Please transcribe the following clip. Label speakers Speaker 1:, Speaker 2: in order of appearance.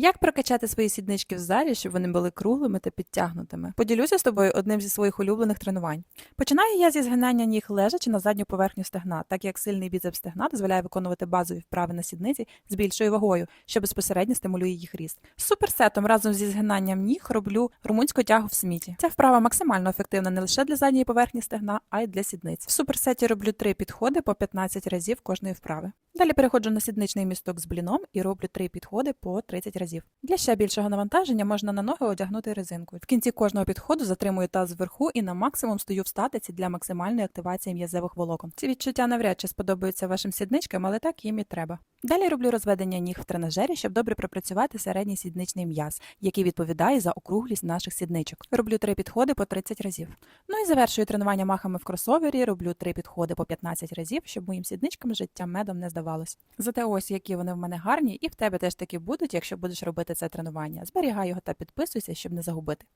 Speaker 1: Як прокачати свої сіднички в залі, щоб вони були круглими та підтягнутими? Поділюся з тобою одним зі своїх улюблених тренувань. Починаю я зі згинання ніг лежачи на задню поверхню стегна, так як сильний біцепс стегна дозволяє виконувати базові вправи на сідниці з більшою вагою, що безпосередньо стимулює їх ріст. Суперсетом разом зі згинанням ніг роблю румунську тягу в сміті. Ця вправа максимально ефективна не лише для задньої поверхні стегна, а й для сідниць. В суперсеті роблю три підходи по 15 разів кожної вправи. Далі переходжу на сідничний місток з бліном і роблю три підходи по 30 разів. Для ще більшого навантаження можна на ноги одягнути резинку. В кінці кожного підходу затримую таз зверху і на максимум стою в статиці для максимальної активації м'язевих волокон. Ці відчуття навряд чи сподобаються вашим сідничкам, але так їм і треба. Далі роблю розведення ніг в тренажері, щоб добре пропрацювати середній сідничний м'яз, який відповідає за округлість наших сідничок. Роблю три підходи по 30 разів. Ну і завершую тренування махами в кросовері. Роблю три підходи по 15 разів, щоб моїм сідничкам життя медом не здавалось. Зате ось які вони в мене гарні, і в тебе теж такі будуть, якщо будеш робити це тренування. Зберігай його та підписуйся, щоб не загубити.